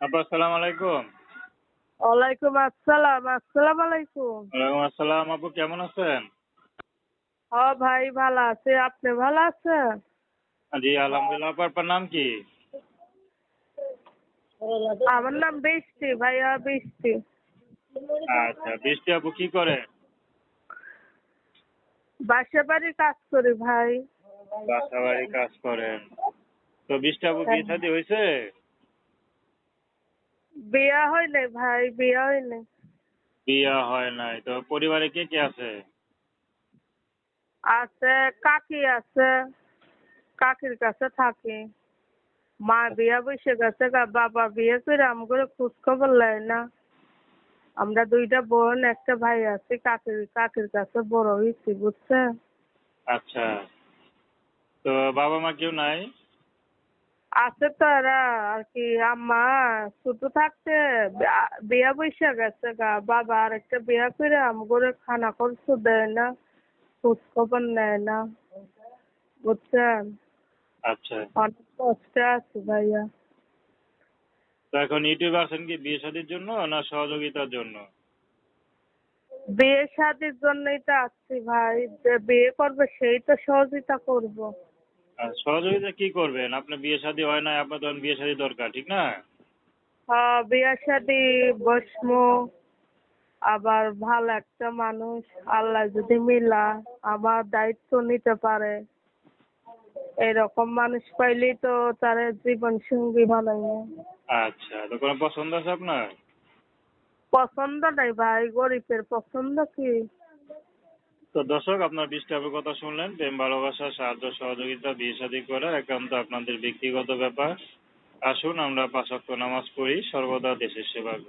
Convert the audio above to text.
আপু আসসালামু আলাইকুম। ওয়ালাইকুম আসসালাম আসসালাম আলাইকুম। ওয়ালাইকুম আসসালাম আপু কেমন আছেন? হ ভাই ভালো আছে। আপনি ভালো আছেন? জি আলহামদুলিল্লাহ আপনার নাম কি? আমার নাম বৃষ্টি ভাইয়া বৃষ্টি। আচ্ছা বৃষ্টি আপু কি করে? বাসা বাড়ি কাজ করি ভাই। বাসা বাড়ি কাজ করেন। তো বৃষ্টি আপু বিয়ে শাদী হয়েছে? বিয়া নাই ভাই বিয়া নাই। বিয়া হয় নাই। তো পরিবারে কে কে আছে? আছে কাকি আছে। কাকির কাছে থাকি। মা বিয়া বসে গেছে গা বাবা বিয়ে করে আমগুলো খোঁজ খবর নেয় না। আমরা দুইটা বোন একটা ভাই আছি কাকির কাকির কাছে বড় হয়েছি বুঝছে আচ্ছা। তো বাবা মা কেউ নাই? আছে তো এরা আর কি আম্মা ছোট থাকতে বিয়া- বিয়া বৈশা গেছে গা বাবা আর একটা বিয়া করে আমগরে খানা খরচ দেয় না খোঁজ খবর নেয় না বুঝছেন? আচ্ছা। অনেক কষ্টে আছি ভাইয়া। তো এখন ইউটিউবে আসেন কি বিয়ে শাদীর জন্য না সহযোগিতার জন্য? বিয়ে শাদির জন্যই তো আসছি ভাই যে বিয়ে করবে সেই তো সহযোগিতা করব। আর সহযোগিতা কি করবেন? আপনার বিয়ে শাদী হয় না আপনার তখন বিয়ে শাদী দরকার ঠিক না? হ্যাঁ বিয়ে শাদি বসমু আবার ভালো একটা মানুষ আল্লাহ যদি মিলা আমার দায়িত্ব নিতে পারে। এরকম মানুষ পাইলেই তো তার জীবন সঙ্গী বানাইবে আচ্ছা তো কোনো পছন্দ আছে আপনার? পছন্দ নাই ভাই গরিবের পছন্দ কি? তো দর্শক, আপনার বৃষ্টাপের কথা শুনলেন। প্রেম, ভালোবাসা, সাহায্য, সহযোগিতা, বিয়ে শাদী করা একান্ত আপনাদের ব্যক্তিগত ব্যাপার। আসুন, আমরা পাঁচ অক্ত নামাজ পড়ি। সর্বদা দেশের সেবা